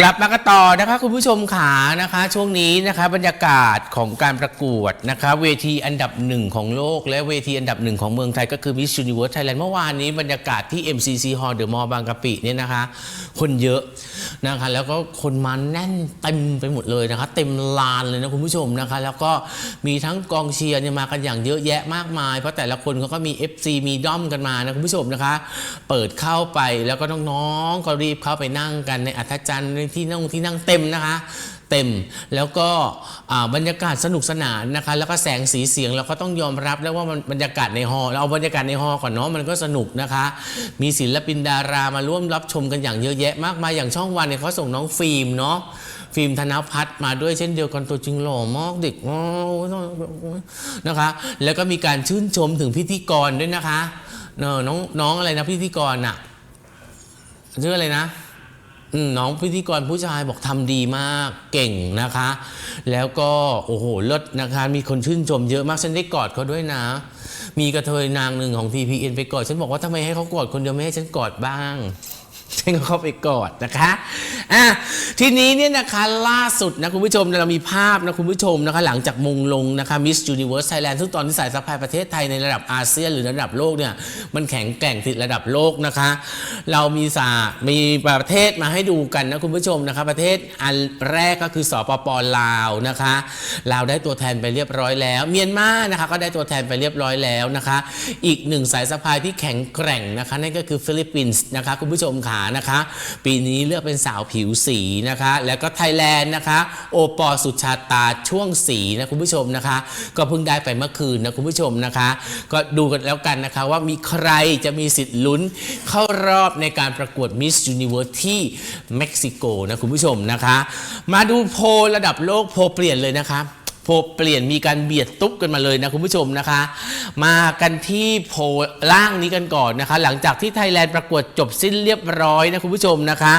กลับมากันต่อนะคะคุณผู้ชมขานะคะ ช่วงนี้นะคะบรรยากาศของการประกวดนะคะ เวทีอันดับหนึ่งของโลก และเวทีอันดับหนึ่งของเมืองไทยก็คือ Miss Universe Thailand เมื่อวานนี้บรรยากาศที่ MCC Hall เดอะมอลล์บางกะปิเนี่ยนะคะ คนเยอะนะคะ แล้วก็คนมาแน่นเต็มไปหมดเลยนะคะ เต็มลานเลยนะคุณผู้ชมนะคะ แล้วก็มีทั้งกองเชียร์เนี่ยมากันอย่างเยอะแยะมากมาย เพราะแต่ละคนเขาก็มี FC มีด้อมกันมานะคุณผู้ชมนะคะ เปิดเข้าไปแล้วก็น้องๆก็รีบเข้าไปนั่งกันในอัธจันทร์ที่นั่งที่นั่งเต็มนะคะ เต็มแล้วก็บรรยากาศสนุกสนานนะคะ แล้วก็แสงสีเสียงเราก็ต้องยอมรับแล้วว่ามันบรรยากาศในฮอลเราเอาบรรยากาศในฮอลก่อนเนาะมันก็สนุกนะคะ มีศิลปินดารามาร่วมรับชมกันอย่างเยอะแยะมากมายอย่างช่องวันเนี่ยเขาส่งน้องฟิล์มเนาะฟิล์มธนพัฒน์มาด้วยเช่นเดียวกันตัวจริงหล่อมากเด็กนะคะ แล้วก็มีการชื่นชมถึงพิธีกรด้วยนะคะเนอะน้องน้องอะไรนะพิธีกรอะชื่ออะไรนะ น้องพิธีกรผู้ชายบอกทำดีมากเก่งนะคะ แล้วก็โอ้โหเลิศนะคะ มีคนชื่นชมเยอะมากฉันได้กอดเขาด้วยนะ มีกระเทยนางหนึ่งของ TPN ไปกอด ฉันบอกว่าทำไมให้เขากอดคนเดียวไม่ให้ฉันกอดบ้าง ฉันก็เข้าไปกอดนะคะอะทีนี้เนี่ยนะคะล่าสุดนะคุณผู้ชมเรามีภาพนะคุณผู้ชมนะคะหลังจากมงลงนะคะ Miss Universe Thailand ซึ่งตอนที่สายสะพายประเทศไทยในระดับอาเซียนหรือระดับโลกเนี่ยมันแข็งแกร่งติดระดับโลกนะคะ เรามีสามีประเทศมาให้ดูกันนะคุณผู้ชมนะคะประเทศอันแรกก็คือสปปลาวนะคะลาวได้ตัวแทนไปเรียบร้อยแล้ว เมียนมานะคะก็ได้ตัวแทนไปเรียบร้อยแล้วนะคะ อีกหนึ่งสายสะพายที่แข็งแกร่งนะคะนั่นก็คือฟิลิปปินส์นะคะคุณผู้ชมขานะคะ ปีนี้เลือกเป็นสาวผิวสีนะคะ แล้วก็ไทยแลนด์นะคะ โอปอสุชาตาช่วงสีนะคุณผู้ชมนะคะ ก็เพิ่งได้ไปเมื่อคืนนะคุณผู้ชมนะคะ ก็ดูกันแล้วกันนะคะว่ามีใครจะมีสิทธิ์ลุ้นเข้ารอบในการประกวด Miss Universe ที่เม็กซิโกนะคุณผู้ชมนะคะ มาดูโพลระดับโลกโพลเปลี่ยนเลยนะคะ โพลเปลี่ยนมีการเบียดตุ๊บกันมาเลยนะคุณผู้ชมนะคะ มากันที่โพลล่างนี้กันก่อนนะคะ หลังจากที่ไทยแลนด์ประกวดจบสิ้นเรียบร้อยนะคุณผู้ชมนะคะ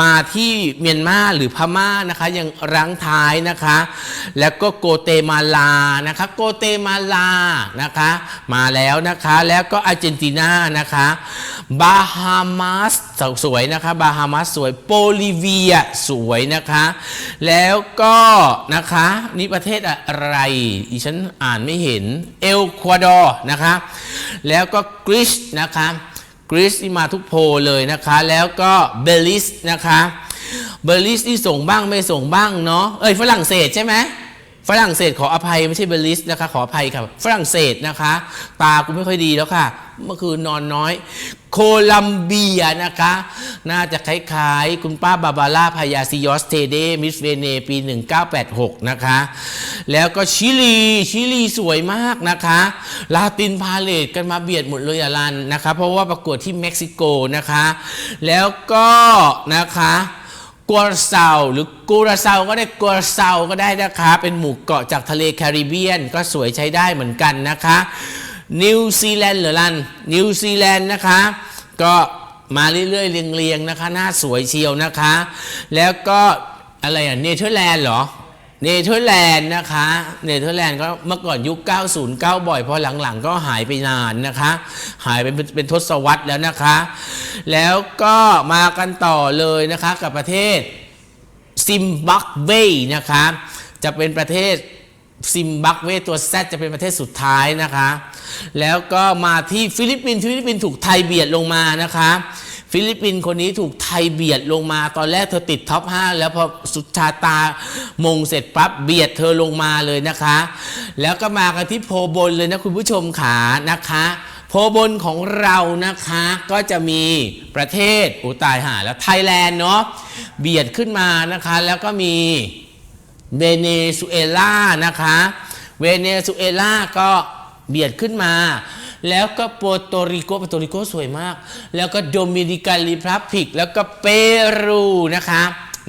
มาที่เมียนมาหรือพม่านะคะยังรั้งท้ายนะคะ แล้วก็โกเตมาลานะคะโกเตมาลานะคะ มาแล้วนะคะแล้วก็อาร์เจนตินานะคะ บาฮามาสสวยนะคะบาฮามาสสวยโบลิเวียสวยนะคะ แล้วก็นะคะนี่ประเทศอะไรอีฉันอ่านไม่เห็นเอลควาดอร์นะคะแล้วก็กรีซนะคะกรีซที่มาทุกโพเลยนะคะ แล้วก็เบลิสนะคะเบลิสที่ส่งบ้างไม่ส่งบ้างเนาะเอ้ยฝรั่งเศสใช่ไหม ฝรั่งเศสขออภัยไม่ใช่เบลิสนะคะ ขออภัยครับฝรั่งเศสนะคะ ตากูไม่ค่อยดีแล้วค่ะ เมื่อคืนนอนน้อย โคลัมเบียนะคะ น่าจะคล้ายๆ คุณป้าบาบาร่าพายาซิยอสเทเดมิสเวเนปี 1986 นะคะ แล้วก็ชิลี ชิลีสวยมากนะคะ ลาตินพาเลตกันมาเบียดหมดเลยอะลันนะคะ เพราะว่าประกวดที่เม็กซิโกนะคะ แล้วก็นะคะ กัวเซาหรือกูราเซาก็ได้กัวเซาก็ได้นะคะ เป็นหมู่เกาะจากทะเลแคริบเบียนก็สวยใช้ได้เหมือนกันนะคะ นิวซีแลนด์หรือลันนิวซีแลนด์นะคะ ก็มาเรื่อยๆเรียงๆนะคะ หน้าสวยเชียวนะคะ แล้วก็อะไรอะเนเธอร์แลนด์เหรอ เนเธอร์แลนด์นะคะเนเธอร์แลนด์ก็เมื่อก่อนยุค 909 บ่อยพอหลังๆ ก็หายไปนานนะคะ หายไปเป็นเป็นทศวรรษแล้วนะคะ แล้วก็มากันต่อเลยนะคะกับประเทศซิมบับเวนะคะจะเป็นประเทศซิมบับเวตัวแซจะเป็นประเทศสุดท้ายนะคะ แล้วก็มาที่ฟิลิปปินส์ฟิลิปปินส์ถูกไทยเบียดลงมานะคะ ฟิลิปปินส์คนนี้ถูกไทยเบียดลงมาตอนแรกเธอติดท็อป 5 แล้วพอสุชาตามงเสร็จปั๊บเบียดเธอลงมาเลยนะคะ แล้วก็มากันที่โพบนเลยนะคุณผู้ชมขานะคะโพบนของเรานะคะก็จะมีประเทศอุตายหาแล้วไทยแลนด์เนาะเบียดขึ้นมานะคะ แล้วก็มีเวเนซุเอลานะคะ เวเนซุเอลาก็เบียดขึ้นมา แล้วก็โปรโตริโกโปรโตริโกสวยมาก แล้วก็โดมินิกันรีพับลิก แล้วก็เปรูนะคะ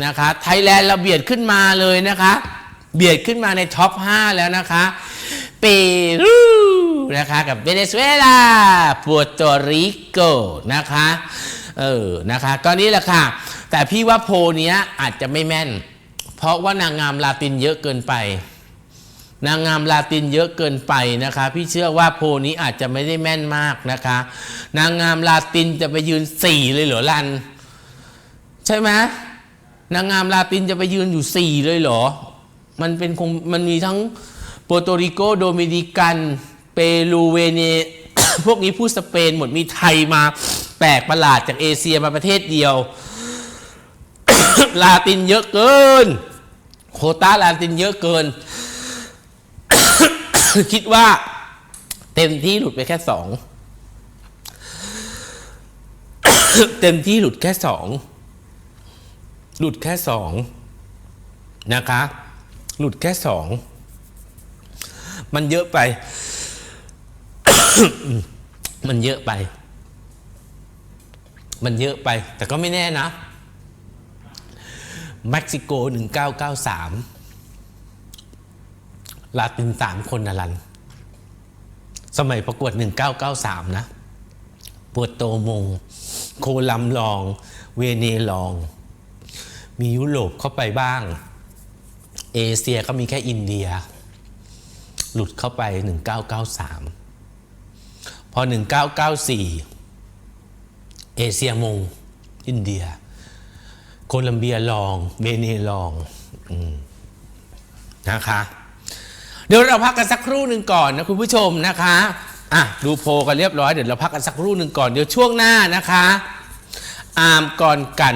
นะคะไทยแลนด์เราเบียดขึ้นมาเลยนะคะ เบียดขึ้นมาในท็อป 5 แล้วนะคะเปรูนะคะกับเวเนซุเอลาปัวโตริโกนะคะเออนะคะก็นี่แหละค่ะ แต่พี่ว่าโพเนี้ยอาจจะไม่แม่น เพราะว่านางงามลาตินเยอะเกินไป นางงามลาตินเยอะเกินไปนะคะ พี่เชื่อว่าโพนี้อาจจะไม่ได้แม่นมากนะคะ นางงามลาตินจะไปยืนสี่เลยเหรอลัน ใช่ไหมนางงามลาตินจะไปยืนอยู่4เลยเหรอ มันเป็นคงมันมีทั้งโปรโตริโกโดมินิกันเปรูเวเนพวกนี้พูดสเปนหมดมีไทยมาแปลกประหลาดจากเอเชียมาประเทศเดียว ลาตินเยอะเกิน โคต้าลาตินเยอะเกิน คิดว่า เต็มที่หลุดไปแค่สองเต็มที่หลุดแค่สองหลุดแค่สองนะคะ หลุดแค่สองมันเยอะไป มันเยอะไป มันเยอะไป แต่ก็ไม่แน่นะ เม็กซิโก1993 ลาตินสามคนนะลัน สมัยประกวด 1993 นะปวดโตมง โคลัมลอง เวเนลอง มียุโรปเข้าไปบ้าง เอเชียก็มีแค่อินเดีย หลุดเข้าไป 1993 พอ 1994 เอเชียมง อินเดีย โคลัมเบียลอง เวเนลองอนะคะ เดี๋ยวเราพักกันสักครู่หนึ่งก่อนนะคุณผู้ชมนะคะอะดูโพกันเรียบร้อยเดี๋ยวเราพักกันสักครู่หนึ่งก่อนเดี๋ยวช่วงหน้านะคะอาร์มก่อนกัน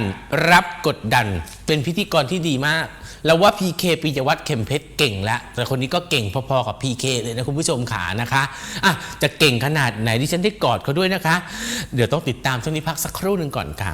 รับกดดันเป็นพิธีกรที่ดีมากเราว่า PK ปิยวัฒน์เข็มเพชรเก่งแล้วแต่คนนี้ก็เก่งพอๆกับ PK เลยนะคุณผู้ชมขานะคะอะจะเก่งขนาดไหนที่ฉันได้กอดเขาด้วยนะคะ เดี๋ยวต้องติดตามช่วงนี้พักสักครู่หนึ่งก่อนค่ะ